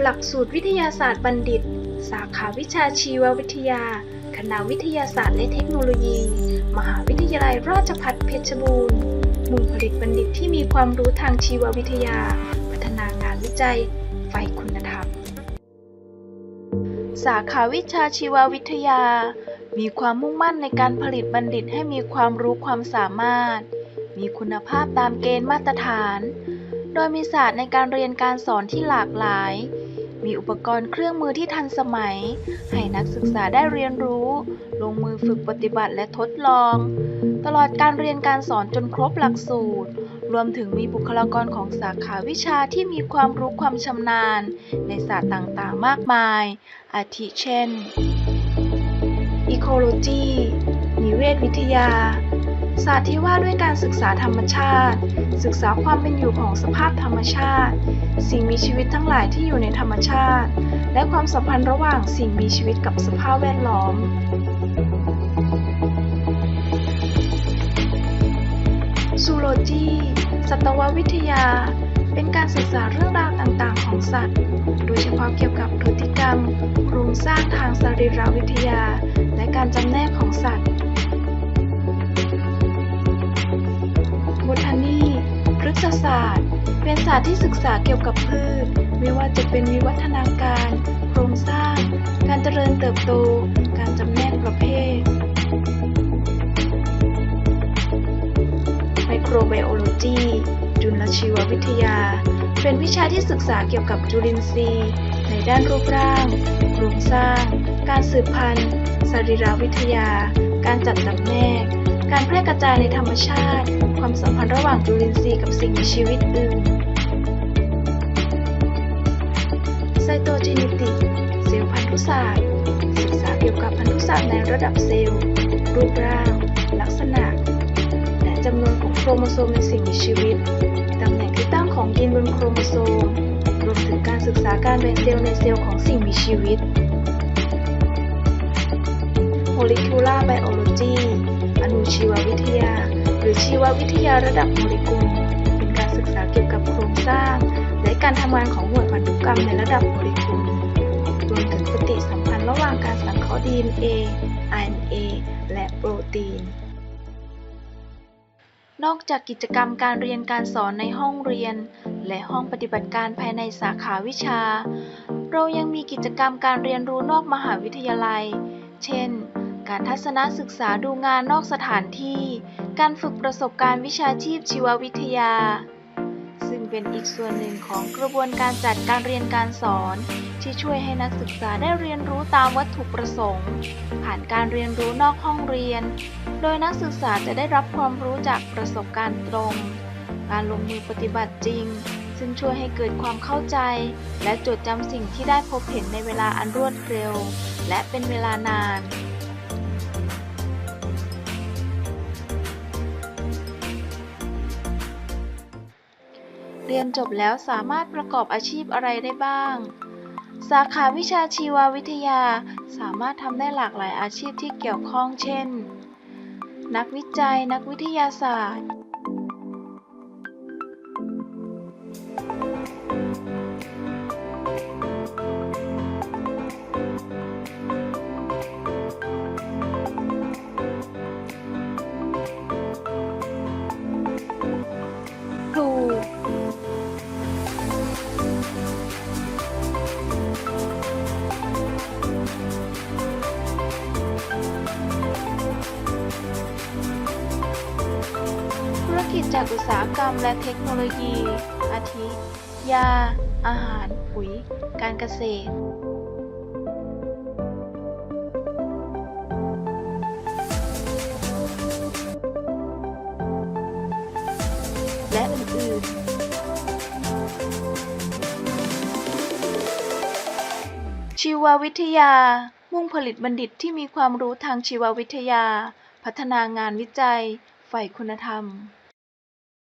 หลักสูตรวิทยาศาสตร์บัณฑิต สาขาวิชาชีววิทยา คณะวิทยาศาสตร์และเทคโนโลยี มหาวิทยาลัยราชภัฏเพชรบูรณ์มุ่งผลิตบัณฑิตที่มีความรู้ทางชีววิทยา พัฒนางานวิจัยไฟคุณธรรม สาขาวิชาชีววิทยา มีความมุ่งมั่นในการผลิตบัณฑิตให้มีความรู้ความสามารถ มีคุณภาพตามเกณฑ์มาตรฐาน โดยมีศาสตร์ในการเรียนการสอนที่หลากหลาย มีอุปกรณ์เครื่องมือที่ทันสมัย ให้นักศึกษาได้เรียนรู้ ลงมือฝึกปฏิบัติและทดลอง ตลอดการเรียนการสอนจนครบหลักสูตร รวมถึงมีบุคลากรของสาขาวิชาที่มีความรู้ความชำนาญ ในศาสตร์ต่างๆ มากมาย อาทิเช่น Ecology นิเวศวิทยา ศาสตร์ที่ว่าด้วยการศึกษาธรรมชาติ ศึกษาความเป็นอยู่ของสภาพธรรมชาติ สิ่งมีชีวิตทั้งหลายที่อยู่ในธรรมชาติ และความสัมพันธ์ระหว่างสิ่งมีชีวิตกับสภาพแวดล้อมซูโลจีสัตววิทยา เป็นการศึกษาเรื่องราวต่างๆ ของสัตว์ โดยเฉพาะเกี่ยวกับพฤติกรรม โครงสร้างทางสรีรวิทยา และการจำแนกของสัตว์ พฤกษศาสตร์ เป็นศาสตร์ที่ศึกษาเกี่ยวกับพืช ไม่ว่าจะเป็นวิวัฒนาการ โครงสร้าง การเจริญเติบโต การจำแนกประเภท ไมโครไบโอโลจีจุลชีววิทยา เป็นวิชาที่ศึกษาเกี่ยวกับจุลินทรีย์ ในด้านรูปร่าง โครงสร้าง การสืบพันธุ์ สรีรวิทยา การจัดจำแนก การแพร่กระจายในธรรมชาติ ความสัมพันธ์ระหว่างจุลินทรีย์กับสิ่งมีชีวิตอื่น ไซโตเจเนติกเซลล์พันธุศาสตร์ ศึกษาเกี่ยวกับพันธุศาสตร์ในระดับเซลล์ รูปร่าง ลักษณะ และจำนวนของโครโมโซมในสิ่งมีชีวิต ตำแหน่งที่ตั้งของยีนบนโครโมโซม รวมถึงการศึกษาการแบ่งเซลล์ในเซลล์ของสิ่งมีชีวิต Molecular Biology อนุชีววิทยา หรือชีววิทยาระดับโมเลกุล เป็นการศึกษาเกี่ยวกับโครงสร้าง และการทำงานของหน่วยพันธุกรรมในระดับโมเลกุลรวมถึงปฏิสัมพันธ์ระหว่างการสังเคราะห์ DNA RNA และโปรตีน นอกจากกิจกรรมการเรียนการสอนในห้องเรียน และห้องปฏิบัติการภายในสาขาวิชา เรายังมีกิจกรรมการเรียนรู้นอกมหาวิทยาลัย เช่น การทัศนศึกษาดูงานนอกสถานที่ การฝึกประสบการณ์วิชาชีพชีววิทยา ซึ่งเป็นอีกส่วนหนึ่งของกระบวนการจัดการเรียนการสอน ที่ช่วยให้นักศึกษาได้เรียนรู้ตามวัตถุประสงค์ ผ่านการเรียนรู้นอกห้องเรียน โดยนักศึกษาจะได้รับความรู้จากประสบการณ์ตรง การลงมือปฏิบัติจริง ซึ่งช่วยให้เกิดความเข้าใจ และจดจำสิ่งที่ได้พบเห็นในเวลาอันรวดเร็ว และเป็นเวลานาน เรียนจบแล้วสามารถประกอบอาชีพอะไรได้บ้าง สาขาวิชาชีววิทยาสามารถทำได้หลากหลายอาชีพที่เกี่ยวข้องเช่น นักวิจัย นักวิทยาศาสตร์ ธุรกิจจากอุตสาหกรรมและเทคโนโลยี อาทิ ยา อาหาร ปุ๋ย การเกษตรและอื่น ๆ ชีววิทยา มุ่งผลิตบัณฑิตที่มีความรู้ทางชีววิทยา พัฒนางานวิจัย ฝ่ายคุณธรรม